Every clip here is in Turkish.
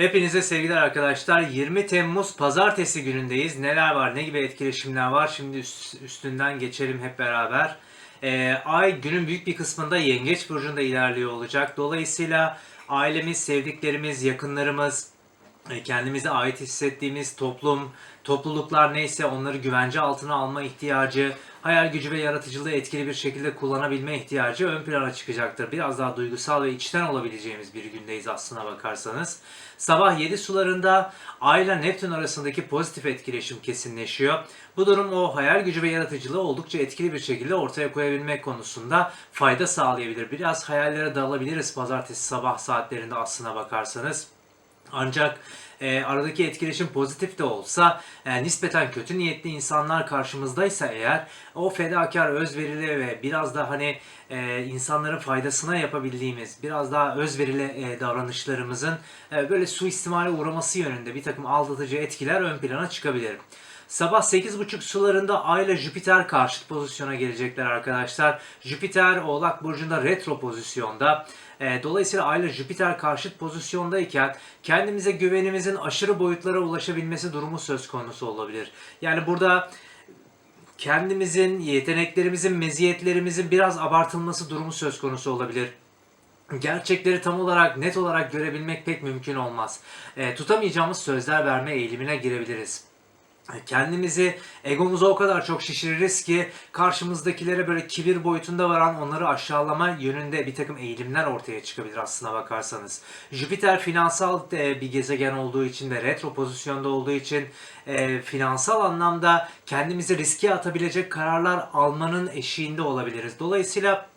Hepinize sevgiler arkadaşlar. 20 Temmuz pazartesi günündeyiz. Neler var, ne gibi etkileşimler var? Şimdi üst- üstünden geçelim hep beraber. Ee, ay günün büyük bir kısmında Yengeç Burcu'nda ilerliyor olacak. Dolayısıyla ailemiz, sevdiklerimiz, yakınlarımız, kendimize ait hissettiğimiz toplum, topluluklar neyse onları güvence altına alma ihtiyacı, hayal gücü ve yaratıcılığı etkili bir şekilde kullanabilme ihtiyacı ön plana çıkacaktır. Biraz daha duygusal ve içten olabileceğimiz bir gündeyiz aslına bakarsanız. Sabah 7 sularında Ay ile Neptün arasındaki pozitif etkileşim kesinleşiyor. Bu durum o hayal gücü ve yaratıcılığı oldukça etkili bir şekilde ortaya koyabilmek konusunda fayda sağlayabilir. Biraz hayallere dalabiliriz pazartesi sabah saatlerinde aslına bakarsanız. Ancak e, aradaki etkileşim pozitif de olsa e, nispeten kötü niyetli insanlar karşımızdaysa eğer o fedakar, özverili ve biraz da hani e, insanların faydasına yapabildiğimiz biraz daha özverili e, davranışlarımızın e, böyle suistimale uğraması yönünde bir takım aldatıcı etkiler ön plana çıkabilir. Sabah 8.30 sularında Ay ile Jüpiter karşıt pozisyona gelecekler arkadaşlar. Jüpiter Oğlak Burcu'nda retro pozisyonda. E, Dolayısıyla Ay ile Jüpiter karşıt pozisyondayken kendimize güvenimizin aşırı boyutlara ulaşabilmesi durumu söz konusu olabilir. Yani burada kendimizin, yeteneklerimizin, meziyetlerimizin biraz abartılması durumu söz konusu olabilir gerçekleri tam olarak net olarak görebilmek pek mümkün olmaz. E, tutamayacağımız sözler verme eğilimine girebiliriz. Kendimizi, egomuzu o kadar çok şişiririz ki karşımızdakilere böyle kibir boyutunda varan onları aşağılama yönünde bir takım eğilimler ortaya çıkabilir aslına bakarsanız. Jüpiter finansal e, bir gezegen olduğu için ve retro pozisyonda olduğu için e, finansal anlamda kendimizi riske atabilecek kararlar almanın eşiğinde olabiliriz. Dolayısıyla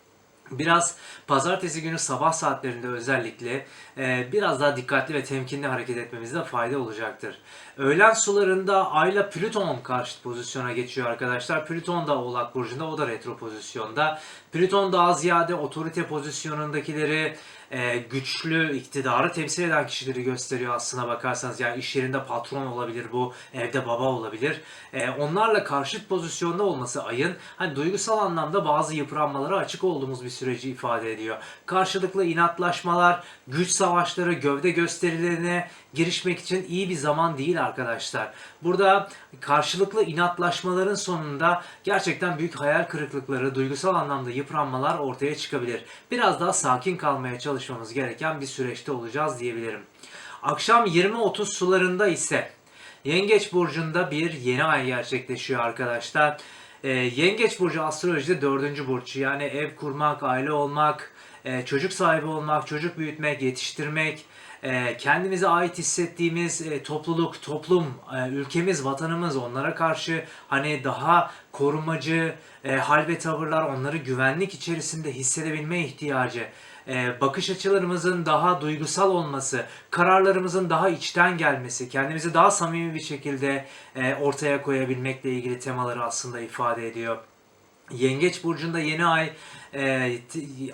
Biraz pazartesi günü sabah saatlerinde özellikle e, biraz daha dikkatli ve temkinli hareket etmemizde fayda olacaktır. Öğlen sularında Ayla Plüton karşıt pozisyona geçiyor arkadaşlar. Plüton da Oğlak Burcu'nda, o da retro pozisyonda. Plüton daha ziyade otorite pozisyonundakileri e, güçlü, iktidarı temsil eden kişileri gösteriyor aslına bakarsanız. Yani iş yerinde patron olabilir bu, evde baba olabilir. E, onlarla karşıt pozisyonda olması ayın hani duygusal anlamda bazı yıpranmalara açık olduğumuz bir süreci ifade ediyor. Karşılıklı inatlaşmalar, güç savaşları, gövde gösterilerine girişmek için iyi bir zaman değil arkadaşlar. Burada karşılıklı inatlaşmaların sonunda gerçekten büyük hayal kırıklıkları, duygusal anlamda yıpranmalar ortaya çıkabilir. Biraz daha sakin kalmaya çalışmamız gereken bir süreçte olacağız diyebilirim. Akşam 20.30 sularında ise Yengeç burcunda bir yeni ay gerçekleşiyor arkadaşlar. Ee, Yengeç burcu astrolojide dördüncü burç. Yani ev kurmak, aile olmak, e, çocuk sahibi olmak, çocuk büyütmek, yetiştirmek, e, kendimize ait hissettiğimiz e, topluluk, toplum, e, ülkemiz, vatanımız onlara karşı hani daha korumacı hal ve tavırlar, onları güvenlik içerisinde hissedebilme ihtiyacı, bakış açılarımızın daha duygusal olması, kararlarımızın daha içten gelmesi, kendimizi daha samimi bir şekilde e, ortaya koyabilmekle ilgili temaları aslında ifade ediyor. Yengeç burcunda yeni ay e,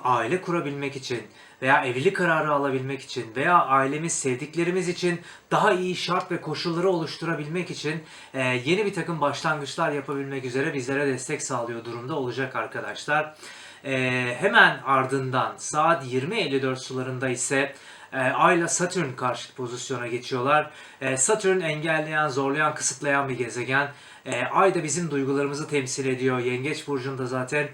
aile kurabilmek için veya evlilik kararı alabilmek için veya ailemiz, sevdiklerimiz için daha iyi şart ve koşulları oluşturabilmek için e, yeni bir takım başlangıçlar yapabilmek üzere bizlere destek sağlıyor durumda olacak arkadaşlar. E, hemen ardından saat 20.54 sularında ise e, Ay ile Satürn karşıt pozisyona geçiyorlar. E, Satürn engelleyen, zorlayan, kısıtlayan bir gezegen. E, Ay da bizim duygularımızı temsil ediyor. Yengeç burcunda zaten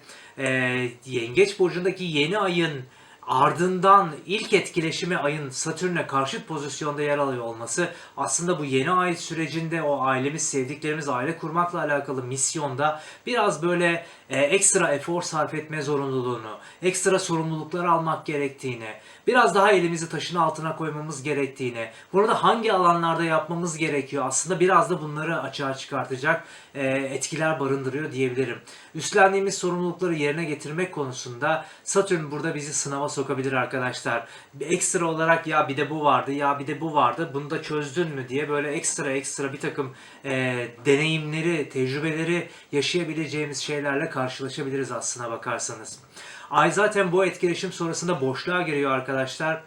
Yengeç burcundaki yeni ayın ardından ilk etkileşimi ayın Satürn'e karşıt pozisyonda yer alıyor olması aslında bu yeni ay sürecinde o ailemiz, sevdiklerimiz, aile kurmakla alakalı misyonda biraz böyle e, ekstra efor sarf etme zorunluluğunu, ekstra sorumluluklar almak gerektiğini, biraz daha elimizi taşın altına koymamız gerektiğini, bunu da hangi alanlarda yapmamız gerekiyor aslında biraz da bunları açığa çıkartacak e, etkiler barındırıyor diyebilirim. Üstlendiğimiz sorumlulukları yerine getirmek konusunda Satürn burada bizi sınava sokabilir arkadaşlar. Bir ekstra olarak ya bir de bu vardı, ya bir de bu vardı, bunu da çözdün mü diye böyle ekstra ekstra bir takım e, deneyimleri, tecrübeleri yaşayabileceğimiz şeylerle karşılaşabiliriz aslına bakarsanız. Ay zaten bu etkileşim sonrasında boşluğa giriyor arkadaşlar.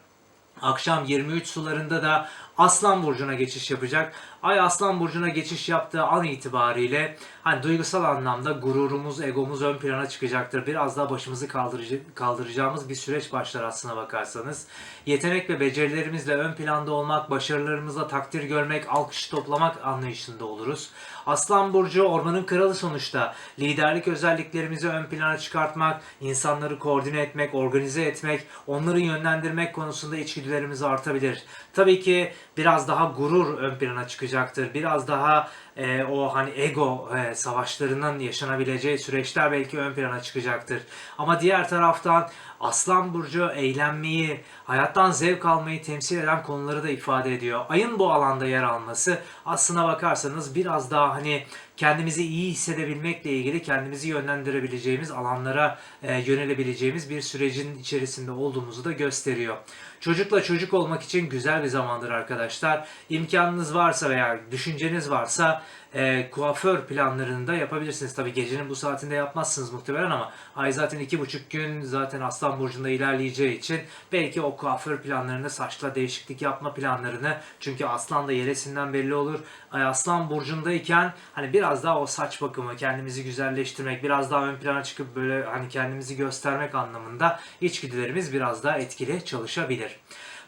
Akşam 23 sularında da Aslan Burcu'na geçiş yapacak. Ay Aslan Burcu'na geçiş yaptığı an itibariyle hani duygusal anlamda gururumuz, egomuz ön plana çıkacaktır. Biraz daha başımızı kaldırıcı, kaldıracağımız bir süreç başlar aslına bakarsanız. Yetenek ve becerilerimizle ön planda olmak, başarılarımızla takdir görmek, alkış toplamak anlayışında oluruz. Aslan Burcu ormanın kralı sonuçta. Liderlik özelliklerimizi ön plana çıkartmak, insanları koordine etmek, organize etmek, onları yönlendirmek konusunda içgüdülerimiz artabilir. Tabii ki biraz daha gurur ön plana çıkacaktır. Biraz daha e, o hani ego e, savaşlarının yaşanabileceği süreçler belki ön plana çıkacaktır. Ama diğer taraftan Aslan Burcu eğlenmeyi, hayattan zevk almayı temsil eden konuları da ifade ediyor. Ayın bu alanda yer alması aslına bakarsanız biraz daha hani kendimizi iyi hissedebilmekle ilgili kendimizi yönlendirebileceğimiz alanlara e, yönelebileceğimiz bir sürecin içerisinde olduğumuzu da gösteriyor. Çocukla çocuk olmak için güzel bir zamandır arkadaşlar. İmkanınız varsa veya düşünceniz varsa e, kuaför planlarını da yapabilirsiniz. Tabii gecenin bu saatinde yapmazsınız muhtemelen ama ay zaten iki buçuk gün zaten Aslan Burcu'nda ilerleyeceği için belki o kuaför planlarını saçla değişiklik yapma planlarını çünkü Aslan da yeresinden belli olur. Ay Aslan Burcu'ndayken hani biraz daha o saç bakımı kendimizi güzelleştirmek biraz daha ön plana çıkıp böyle hani kendimizi göstermek anlamında içgüdülerimiz biraz daha etkili çalışabilir.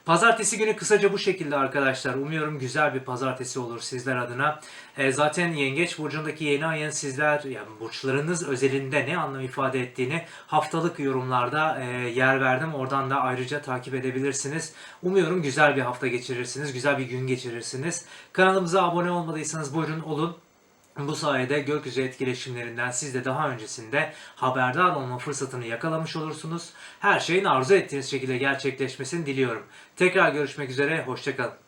Pazartesi günü kısaca bu şekilde arkadaşlar. Umuyorum güzel bir pazartesi olur sizler adına. E, zaten Yengeç Burcu'ndaki yeni ayın sizler, yani burçlarınız özelinde ne anlam ifade ettiğini haftalık yorumlarda e, yer verdim. Oradan da ayrıca takip edebilirsiniz. Umuyorum güzel bir hafta geçirirsiniz, güzel bir gün geçirirsiniz. Kanalımıza abone olmadıysanız buyurun olun. Bu sayede gökyüzü etkileşimlerinden siz de daha öncesinde haberdar olma fırsatını yakalamış olursunuz. Her şeyin arzu ettiğiniz şekilde gerçekleşmesini diliyorum. Tekrar görüşmek üzere, hoşçakalın.